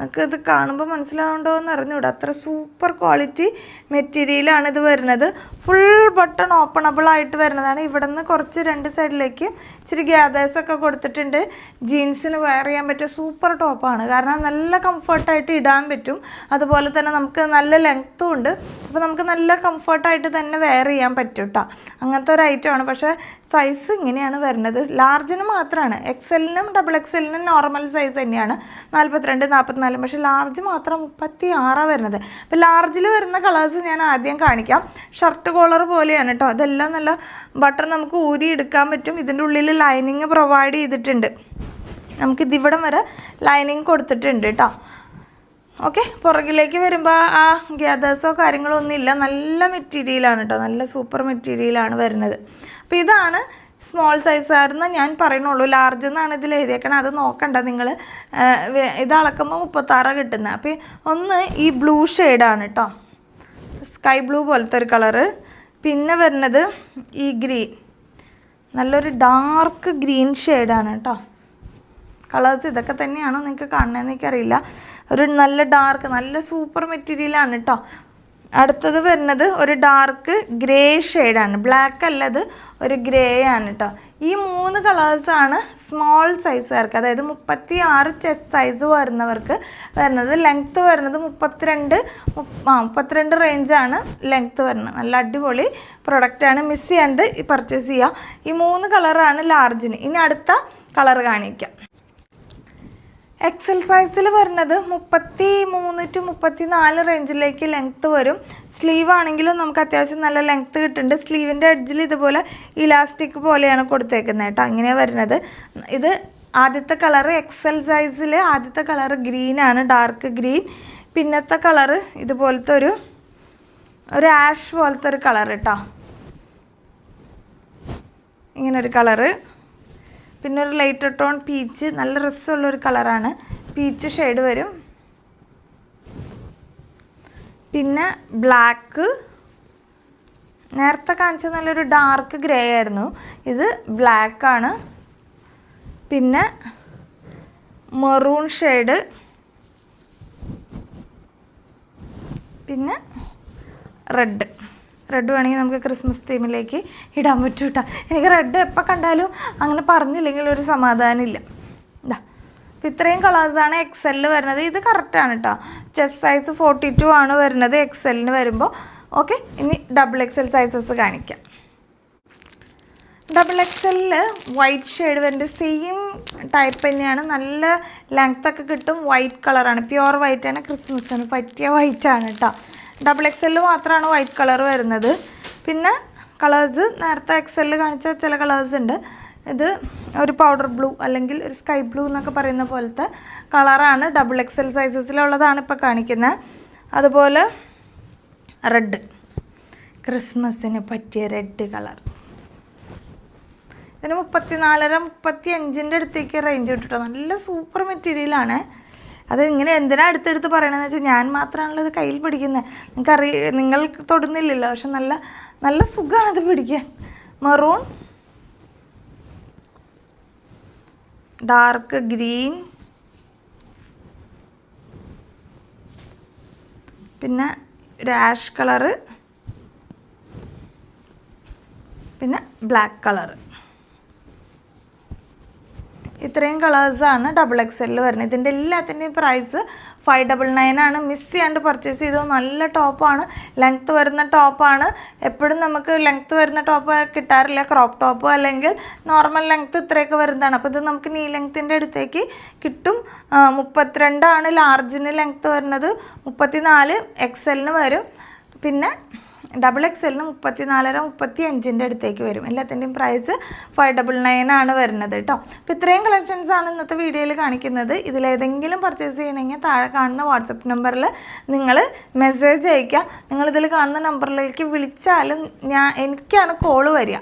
നമുക്ക് ഇത് കാണുമ്പോൾ മനസ്സിലാവുണ്ടോ എന്ന് അറിഞ്ഞൂടാ. അത്ര സൂപ്പർ ക്വാളിറ്റി മെറ്റീരിയലാണ് ഇത് വരുന്നത്. ഫുൾ ബട്ടൺ ഓപ്പണബിൾ ആയിട്ട് വരുന്നതാണ്. ഇവിടെ നിന്ന് കുറച്ച് രണ്ട് സൈഡിലേക്ക് ഇച്ചിരി ഗ്യാതേഴ്സൊക്കെ കൊടുത്തിട്ടുണ്ട്. ജീൻസിന് വെയർ ചെയ്യാൻ പറ്റിയ സൂപ്പർ ടോപ്പാണ് കാരണം നല്ല കംഫർട്ടായിട്ട് ഇടാൻ പറ്റും. അതുപോലെ തന്നെ നമുക്ക് നല്ല ലെങ്ത്തും ഉണ്ട്. അപ്പോൾ നമുക്ക് നല്ല കംഫർട്ടായിട്ട് തന്നെ വെയർ ചെയ്യാൻ പറ്റും കേട്ടോ അങ്ങനത്തെ ഒരു ഐറ്റമാണ് പക്ഷേ സൈസ് ഇങ്ങനെയാണ് വരുന്നത്. ലാർജിന് മാത്രമാണ് എക്സലിനും ഡബിൾ എക്സലിനും നോർമൽ സൈസ് തന്നെയാണ്. നാൽപ്പത്തിരണ്ട് നാൽപ്പത്തിനാല് പക്ഷേ ലാർജ് മാത്രം മുപ്പത്തി ആറാണ് വരുന്നത് അപ്പോൾ ലാർജിൽ വരുന്ന കളേഴ്സ് ഞാൻ ആദ്യം കാണിക്കാം. ഷർട്ട് കോളർ പോലെയാണ് കേട്ടോ അതെല്ലാം നല്ല ബട്ടൺ നമുക്ക് ഊരി എടുക്കാൻ പറ്റും. ഇതിന്റെ ഉള്ളിൽ ലൈനിങ് പ്രൊവൈഡ് ചെയ്തിട്ടുണ്ട്. നമുക്കിതിവിടം വരെ ലൈനിങ് കൊടുത്തിട്ടുണ്ട് കേട്ടോ ഓക്കെ പുറകിലേക്ക് വരുമ്പോൾ ആ ഗ്യാദേഴ്സോ കാര്യങ്ങളോ ഒന്നും ഇല്ല. നല്ല മെറ്റീരിയലാണ് കേട്ടോ നല്ല സൂപ്പർ മെറ്റീരിയലാണ് വരുന്നത്. അപ്പോൾ ഇതാണ് സ്മോൾ സൈസായിരുന്നു ഞാൻ പറയണുള്ളൂ ലാർജ് എന്നാണ് ഇതിൽ എഴുതിയേക്കണത് അത് നോക്കണ്ട നിങ്ങൾ ഇത് അളക്കുമ്പോൾ മുപ്പത്താറ് കിട്ടുന്നത് അപ്പോൾ ഒന്ന് ഈ ബ്ലൂ ഷെയ്ഡാണ് കേട്ടോ സ്കൈ ബ്ലൂ പോലത്തെ ഒരു കളറ് പിന്നെ വരുന്നത് ഈ ഗ്രീൻ നല്ലൊരു ഡാർക്ക് ഗ്രീൻ ഷെയ്ഡാണ് കേട്ടോ കളേഴ്സ് ഇതൊക്കെ തന്നെയാണോ നിങ്ങൾക്ക് കാണുന്നതെന്ന് എനിക്കറിയില്ല. ഒരു നല്ല ഡാർക്ക് നല്ല സൂപ്പർ മെറ്റീരിയലാണ് കേട്ടോ അടുത്തത് വരുന്നത് ഒരു ഡാർക്ക് ഗ്രേ ഷെയ്ഡാണ് ബ്ലാക്ക് അല്ലത് ഒരു ഗ്രേ ആണ് കേട്ടോ ഈ മൂന്ന് കളേഴ്സാണ് സ്മോൾ സൈസുകാർക്ക് അതായത് മുപ്പത്തി ആറ് ചെസ് സൈസ് വരുന്നവർക്ക് വരുന്നത്. ലെങ്ത്ത് വരുന്നത് മുപ്പത്തിരണ്ട് മുപ്പ- ആ മുപ്പത്തിരണ്ട് റേഞ്ചാണ് ലെങ്ത്ത് വരുന്നത്. നല്ല അടിപൊളി പ്രൊഡക്റ്റാണ് മിസ് ചെയ്യാണ്ട് പർച്ചേസ് ചെയ്യുക ഈ മൂന്ന് കളറാണ് ലാർജിന് ഇനി അടുത്ത കളർ കാണിക്കാം. എക്സൽ പ്രൈസിൽ വരുന്നത് മുപ്പത്തി മൂന്ന് ടു മുപ്പത്തി നാല് റേഞ്ചിലേക്ക് ലെങ്ത്ത് വരും. സ്ലീവ് ആണെങ്കിലും നമുക്ക് അത്യാവശ്യം നല്ല ലെങ്ത്ത് കിട്ടുന്നുണ്ട്. സ്ലീവിന്റെ എഡ്ജിൽ ഇതുപോലെ ഇലാസ്റ്റിക് പോലെയാണ് കൊടുത്തേക്കുന്നത് കേട്ടോ. അങ്ങനെയാണ് വരുന്നത്. ഇത് ആദ്യത്തെ കളർ എക്സൽ സൈസിൽ ആദ്യത്തെ കളറ് ഗ്രീനാണ് ഡാർക്ക് ഗ്രീൻ പിന്നത്തെ കളറ് ഇതുപോലത്തെ ഒരു ഒരു ആഷ് പോലത്തെ ഒരു കളർ കേട്ടോ. ഇങ്ങനൊരു കളറ് പിന്നെ ഒരു ലൈറ്റ് ടോൺ പീച്ച് നല്ല രസമുള്ളൊരു കളറാണ് പീച്ച് ഷെയ്ഡ് വരും. പിന്നെ ബ്ലാക്ക് നേരത്തെ കാണിച്ച നല്ലൊരു ഡാർക്ക് ഗ്രേ ആയിരുന്നു. ഇത് ബ്ലാക്കാണ് പിന്നെ മെറൂൺ ഷെയ്ഡ് പിന്നെ റെഡ് റെഡ് വേണമെങ്കിൽ നമുക്ക് ക്രിസ്മസ് തീമിലേക്ക് ഇടാൻ പറ്റും കേട്ടോ എനിക്ക് റെഡ് എപ്പോൾ കണ്ടാലും അങ്ങനെ പറഞ്ഞില്ലെങ്കിൽ ഒരു സമാധാനമില്ല. ഇതാ അപ്പം ഇത്രയും കളേഴ്സാണ് എക്സലിൽ വരുന്നത്. ഇത് കറക്റ്റാണ് കേട്ടോ ചെസ് സൈസ് ഫോർട്ടി ടു ആണ് വരുന്നത് എക്സലിന് വരുമ്പോൾ ഓക്കെ ഇനി ഡബിൾ എക്സൽ സൈസസ് കാണിക്കാം. ഡബിൾ എക്സലിൽ വൈറ്റ് ഷെയ്ഡ് വരുന്നത് സെയിം ടൈപ്പ് തന്നെയാണ്. നല്ല ലെങ്ത്തൊക്കെ കിട്ടും. വൈറ്റ് കളറാണ് പ്യുവർ വൈറ്റ് ആണ്. ക്രിസ്മസിന് പറ്റിയ വൈറ്റാണ് കേട്ടോ ഡബിൾ എക്സലിൽ മാത്രമാണ് വൈറ്റ് കളർ വരുന്നത്. പിന്നെ കളേഴ്സ് നേരത്തെ എക്സലിൽ കാണിച്ച ചില കളേഴ്സ് ഉണ്ട്. ഇത് ഒരു പൗഡർ ബ്ലൂ അല്ലെങ്കിൽ ഒരു സ്കൈ ബ്ലൂ എന്നൊക്കെ പറയുന്ന പോലത്തെ കളറാണ് ഡബിൾ എക്സൽ സൈസസിലുള്ളതാണ് ഇപ്പോൾ കാണിക്കുന്നത് അതുപോലെ റെഡ് ക്രിസ്മസിന് പറ്റിയ റെഡ് കളർ ഇതിന് മുപ്പത്തിനാലര മുപ്പത്തി അഞ്ചിന്റെ അടുത്തേക്ക് റേഞ്ച് കിട്ടുട്ടോ. നല്ല സൂപ്പർ മെറ്റീരിയലാണ് അത് ഇങ്ങനെ എന്തിനാ അടുത്തെടുത്ത് പറയണമെന്ന് വെച്ചാൽ ഞാൻ മാത്രമാണല്ലോ ഇത് കയ്യിൽ പിടിക്കുന്നത് നിങ്ങൾക്ക് അറിയ നിങ്ങൾ തൊടുന്നില്ലല്ലോ പക്ഷെ നല്ല നല്ല സുഖമാണ് അത് പിടിക്കാൻ. മെറൂൺ. Dark green. പിന്നെ ഒരു കളറ്. പിന്നെ ബ്ലാക്ക് കളറ്. ഇത്രയും കളേഴ്സാണ് ഡബിൾ എക്സ് എല്ലിൽ വരുന്നത്. ഇതിന്റെ എല്ലാത്തിന്റെയും പ്രൈസ് ഫൈവ് ഡബിൾ നയൻ ആണ്. മിസ് ചെയ്യാണ്ട് പർച്ചേസ് ചെയ്തത് നല്ല ടോപ്പാണ് ലെങ്ത്ത് വരുന്ന ടോപ്പാണ് എപ്പോഴും നമുക്ക് ലെങ്ത്ത് വരുന്ന ടോപ്പ് കിട്ടാറില്ല. ക്രോപ്പ് ടോപ്പ് അല്ലെങ്കിൽ നോർമൽ ലെങ്ത്ത് ഇത്രയൊക്കെ വരുന്നതാണ്. അപ്പോൾ ഇത് നമുക്ക് നീ ലെങ്ത്തിന്റെ അടുത്തേക്ക് കിട്ടും. മുപ്പത്തിരണ്ടാണ് ലാർജിന് ലെങ്ത്ത് വരുന്നത്. മുപ്പത്തിനാല് എക്സ് എല്ലിന് വരും. പിന്നെ ഡബിൾ എക്സ് എല്ലിന് മുപ്പത്തി നാലര മുപ്പത്തി അഞ്ചിന്റെ അടുത്തേക്ക് വരും. എല്ലാത്തിന്റെയും പ്രൈസ് ഫൈവ് ഡബിൾ നയൻ ആണ് വരുന്നത് കേട്ടോ അപ്പോൾ ഇത്രയും കളക്ഷൻസ് ആണ് ഇന്നത്തെ വീഡിയോയിൽ കാണിക്കുന്നത്. ഇതിലേതെങ്കിലും പർച്ചേസ് ചെയ്യണമെങ്കിൽ താഴെ കാണുന്ന വാട്സപ്പ് നമ്പറിൽ നിങ്ങൾ മെസ്സേജ് അയയ്ക്കുക. നിങ്ങളിതിൽ കാണുന്ന നമ്പറിലേക്ക് വിളിച്ചാലും ഞാൻ എനിക്കാണ് കോൾ വരിക.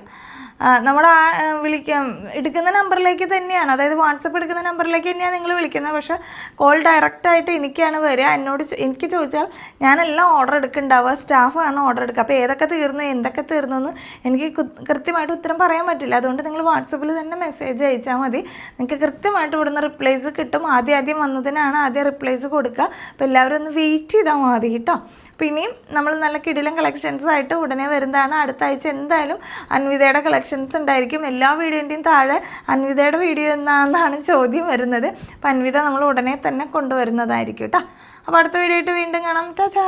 നമ്മുടെ ആ വിളിക്കാം. എടുക്കുന്ന നമ്പറിലേക്ക് തന്നെയാണ്. അതായത് വാട്സപ്പ് എടുക്കുന്ന നമ്പറിലേക്ക് തന്നെയാണ് നിങ്ങൾ വിളിക്കുന്നത്. പക്ഷെ കോൾ ഡയറക്റ്റായിട്ട് എനിക്കാണ് വരിക. എന്നോട് എനിക്ക് ചോദിച്ചാൽ ഞാനെല്ലാം ഓർഡർ എടുക്കുന്നുണ്ടാവുക. സ്റ്റാഫാണ് ഓർഡർ എടുക്കുക. അപ്പോൾ ഏതൊക്കെ തീർന്നു എന്തൊക്കെ തീർന്നു എന്ന് എനിക്ക് കൃത്യമായിട്ട് ഉത്തരം പറയാൻ പറ്റില്ല. അതുകൊണ്ട് നിങ്ങൾ വാട്സപ്പിൽ തന്നെ മെസ്സേജ് അയച്ചാൽ മതി. നിങ്ങൾക്ക് കൃത്യമായിട്ട് ഇവിടുന്ന് റിപ്ലൈസ് കിട്ടും. ആദ്യം ആദ്യം വന്നതിനാണ് ആദ്യം റിപ്ലൈസ് കൊടുക്കുക. അപ്പോൾ എല്ലാവരും ഒന്ന് വെയിറ്റ് ചെയ്താൽ മതി കേട്ടോ. ഇനിയും നമ്മൾ നല്ല കിടിലം കളക്ഷൻസ് ആയിട്ട് ഉടനെ വരുന്നതാണ്. അടുത്ത ആഴ്ച എന്തായാലും അൻവിതയുടെ കളക്ഷൻസ് ഉണ്ടായിരിക്കും. എല്ലാ വീഡിയോന്റെയും താഴെ അൻവിതയുടെ വീഡിയോ എന്നാണെന്നാണ് ചോദ്യം വരുന്നത്. അപ്പം അൻവിത നമ്മൾ ഉടനെ തന്നെ കൊണ്ടുവരുന്നതായിരിക്കും കേട്ടോ. അപ്പോൾ അടുത്ത വീഡിയോ ആയിട്ട് വീണ്ടും കാണാം. ചാച്ചാ